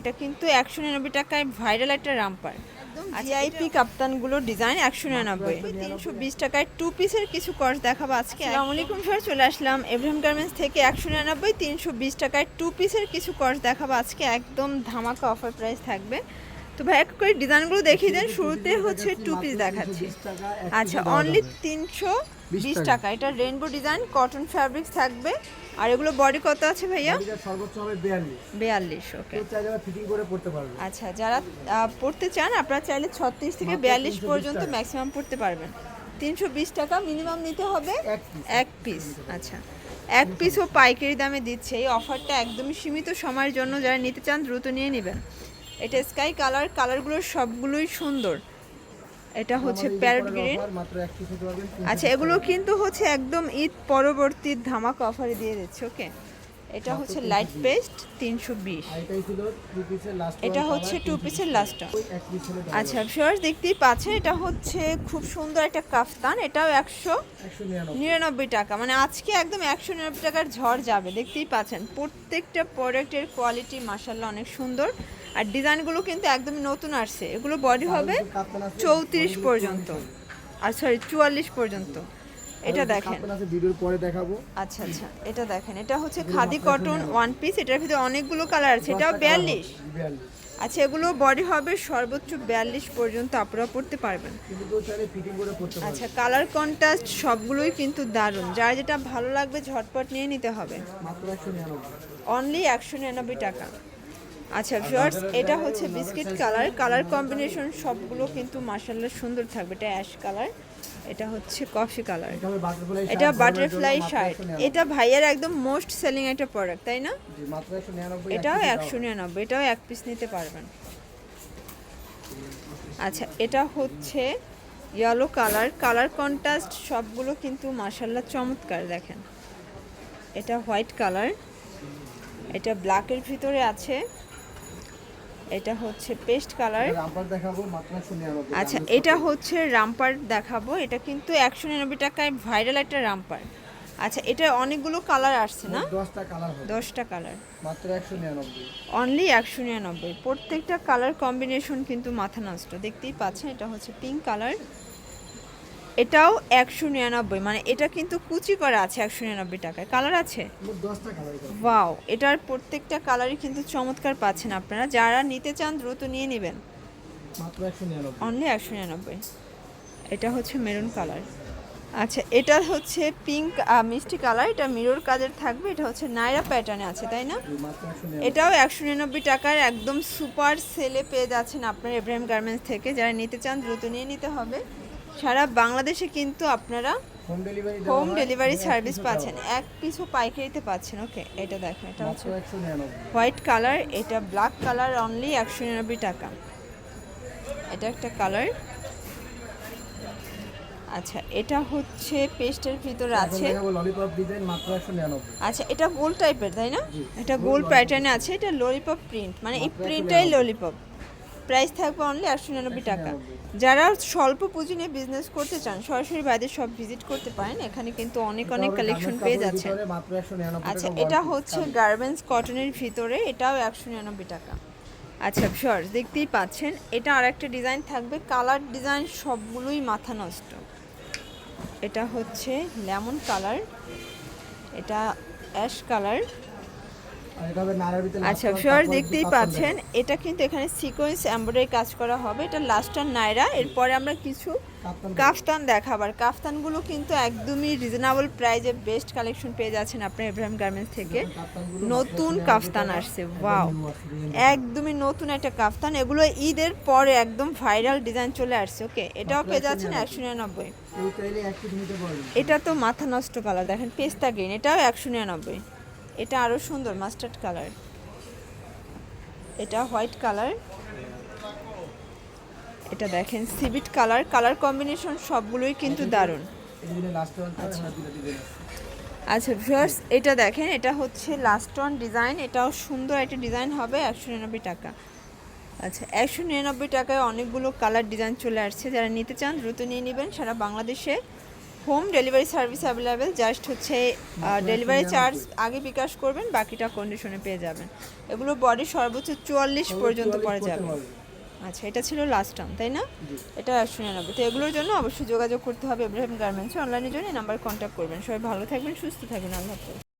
এটা কিন্তু একশো নিরানব্বই টাকায় ভাইরাল একটা রামপার। ভিআইপি কাপ্তানগুলো ডিজাইন একশো নিরানব্বই। তিনশো বিশ টাকায় টু পিসের কিছু কর্স দেখাবো আজকে। আমলিকুম আলাইকুম স্যার চলে আসলাম। এব্রাহিম গার্মেন্টস থেকে একশো নিরানব্বই তিনশো বিশ টাকায় টু পিসের কিছু কর্স দেখাবো আজকে। একদম ধামাকা অফার প্রাইস থাকবে। তো ভাই এক করে ডিজাইনগুলো দেখিয়ে দেন। শুরুতে হচ্ছে টু পিস দেখাচ্ছি। আচ্ছা অনলি তিনশো বিশ টাকা। এটা রেনবো ডিজাইন কটন ফ্যাব্রিক্স থাকবে। আর এগুলো বডি কত আছে ভাইয়া? সর্বোচ্চ হবে বিয়াল্লিশ। বিয়াল্লিশ ওকে ফিটিং করে পড়তে পারবে। আচ্ছা যারা পড়তে চান আপনারা চাইলে ছত্রিশ থেকে মাত্র বিয়াল্লিশ পর্যন্ত ম্যাক্সিমাম পড়তে পারবেন। তিনশো বিশ টাকা মিনিমাম নিতে হবে এক এক পিস আচ্ছা এক পিসও পাইকারি দামে দিচ্ছে। এই অফারটা একদমই সীমিত সময়ের জন্য যারা নিতে চান দ্রুত নিয়ে নেবেন। এটা স্কাই কালার কালারগুলো সবগুলোই সুন্দর। এটা হচ্ছে প্যারট গ্রিন আচ্ছা এগুলো কিন্তু হচ্ছে একদম ঈদ পরবর্তী ধামাকা অফারে দিয়ে দিচ্ছে ওকে এটা হচ্ছে লাইট পেস্ট তিনশো বিশ। এটা হচ্ছে টু পিসের দাম আচ্ছা ভিউয়ার্স দেখতেই পাচ্ছেন এটা হচ্ছে খুব সুন্দর একটা কাফতান এটাও একশো নিরানব্বই। নিরানব্বই টাকা। মানে আজকে একদম একশো নিরানব্বই টাকার ঝড় যাবে দেখতেই পাচ্ছেন। প্রত্যেকটা প্রোডাক্টের কোয়ালিটি মাসাল্লাহ অনেক সুন্দর। আর ডিজাইনগুলো কিন্তু একদম নতুন আসছে। এগুলো বডি হবে চৌত্রিশ পর্যন্ত। আর সরি চুয়াল্লিশ পর্যন্ত। এটা দেখেন। ভিডিওর পরে দেখাবো। আচ্ছা আচ্ছা এটা দেখেন। এটা হচ্ছে খাদি কটন ওয়ান পিস এটার ভিতরে অনেকগুলো কালার আছে। এটাও বিয়াল্লিশ। আচ্ছা এগুলো বডি হবে সর্বোচ্চ বিয়াল্লিশ পর্যন্ত আপনারা পড়তে পারবেন। আচ্ছা কালার কন্ট্রাস্ট সবগুলোই কিন্তু দারুণ। যার যেটা ভালো লাগবে ঝটপট নিয়ে নিতে হবে। অনলি একশো নিরানব্বই টাকা। আচ্ছা ভিউয়ার্স এটা হচ্ছে বিস্কিট কালার কালার কম্বিনেশন সবগুলো কিন্তু মার্শাল্লাহ সুন্দর থাকবে। এটা অ্যাশ কালার এটা হচ্ছে কফি কালার এটা বাটারফ্লাই শার্ট এটা ভাইয়ার একদম মোস্ট সেলিং একটা প্রোডাক্ট তাই না? এটাও একশো নিরানব্বই এটাও এক পিস নিতে পারবেন। আচ্ছা এটা হচ্ছে ইয়েলো কালার কালার কন্ট্রাস্ট সবগুলো কিন্তু মাসাল্লাহ চমৎকার দেখেন। এটা হোয়াইট কালার এটা ব্ল্যাকের ভিতরে আছে। এটা হচ্ছে পেস্ট কালার। রামপার দেখাবো মাত্র একশো নিরানব্বই। আচ্ছা এটা হচ্ছে রামপার দেখাবো। এটা কিন্তু একশো নিরানব্বই টাকায় ভাইরাল একটা রামপার। আচ্ছা এটা অনেকগুলো কালার আসছে না? দশটা কালার দশটা কালার। মাত্র একশো নিরানব্বই। অনলি একশো নিরানব্বই। প্রত্যেকটা কালার কম্বিনেশন কিন্তু মাথা নষ্ট। দেখতেই পাচ্ছেন এটা হচ্ছে পিঙ্ক কালার এটাও একশো নিরানব্বই মানে এটা কিন্তু কুচি করা আছে একশো নিরানব্বই টাকায়। কালার আছে? ওয়াও এটার প্রত্যেকটা কালারই কিন্তু চমৎকার পাচ্ছেন আপনারা। যারা নিতে চান দ্রুত নিয়ে নেবেন। অনলি একশো নিরানব্বই। এটা হচ্ছে মেরুন কালার আচ্ছা এটা হচ্ছে পিঙ্ক মিষ্টি কালার এটা মিরর কাজের থাকবে এটা হচ্ছে নাইরা প্যাটার্নে আছে তাই না? এটাও একশো নিরানব্বই টাকার একদম সুপার সেলে পেয়ে যাচ্ছেন আপনার এব্রাহিম গার্মেন্টস থেকে। যারা নিতে চান দ্রুত নিয়ে নিতে হবে। সারা বাংলাদেশে কিন্তু আপনারা হোম ডেলিভারি সার্ভিস পাচ্ছেন। এক পিছু পাইকারিতে পাচ্ছেন ওকে এটা দেখেন এটা হচ্ছে হোয়াইট কালার এটা ব্ল্যাক কালার অনলি একশো নিরানব্বই টাকা। এটা একটা কালার। আচ্ছা এটা হচ্ছে পেস্টের ভিতরে আছে। ললিপপ ডিজাইন মাত্র একশো নিরানব্বই। আচ্ছা এটা গোল টাইপের তাই না? এটা গোল প্যাটার্নে আছে এটা ললিপপ প্রিন্ট মানে এই প্রিন্টটাই ললিপপ প্রাইস থাকবে অনলি একশো নিরানব্বই টাকা। যারা স্বল্প পুঁজি নিয়ে বিজনেস করতে চান সরাসরি বাইরে সব ভিজিট করতে পারেন। এখানে কিন্তু অনেক অনেক কালেকশন পেয়ে যাচ্ছেন নিরানব্বই আচ্ছা এটা হচ্ছে গার্মেন্টস কটনের ভিতরে এটাও একশো নিরানব্বই টাকা। আচ্ছা শিওর দেখতেই পাচ্ছেন এটা আর একটা ডিজাইন থাকবে। কালার ডিজাইন সবগুলোই মাথা নষ্ট। এটা হচ্ছে লেমন কালার এটা অ্যাশ কালার আর এটা হবে নারার ভিতরে আচ্ছা শিওর দেখতেই পাচ্ছেন এটা কিন্তু এখানে সিকোয়েন্স এমব্রয়ডারি কাজ করা হবে। এটা লাস্টার নাইরা এরপরে আমরা কিছু কাফতান দেখাবার। কাফতানগুলো কিন্তু একদমই রিজনেবল প্রাইজে বেস্ট কালেকশন পেয়ে যাচ্ছেন আপনার ইব্রাহিম গার্মেন্টস থেকে। নতুন কাফতান আসছে ওয়াও একদমই নতুন একটা কাফতান। এগুলো ঈদের পরে একদম ভাইরাল ডিজাইন চলে আসছে ওকে এটাও পেয়ে যাচ্ছেন একশো নিরানব্বই। এটা তো মাথা নষ্ট কালার দেখেন পেস্তা গ্রিন এটাও একশো নিরানব্বই। এটা আরও সুন্দর মাস্টার্ড কালার এটা হোয়াইট কালার এটা দেখেন সিভিট কালার কালার কম্বিনেশন সবগুলোই কিন্তু দারুণ। আচ্ছা। ভিউয়ার্স এটা দেখেন, এটা হচ্ছে লাস্ট ওয়ান ডিজাইন এটাও সুন্দর একটা ডিজাইন হবে একশো নিরানব্বই টাকা। আচ্ছা একশো নিরানব্বই টাকায় অনেকগুলো কালার ডিজাইন চলে আসছে। যারা নিতে চান, দ্রুত নিয়ে নেবেন সারা বাংলাদেশে। Home delivery service available just হচ্ছে ডেলিভারি চার্জ আগে বিকাশ করবেন বাকিটা কন্ডিশনে পেয়ে যাবেন। এগুলো বডি সর্বোচ্চ চুয়াল্লিশ পর্যন্ত পরে যাবে। আচ্ছা এটা ছিল লাস্ট টার্ম তাই না? এটা একশো নিরানব্বই তো এগুলোর জন্য অবশ্যই যোগাযোগ করতে হবে ইব্রাহিম গার্মেন্টসে অনলাইনের জন্য এই নাম্বার কন্ট্যাক্ট করবেন। সবাই ভালো থাকবেন সুস্থ থাকবেন। আল্লাহ হাফেজ।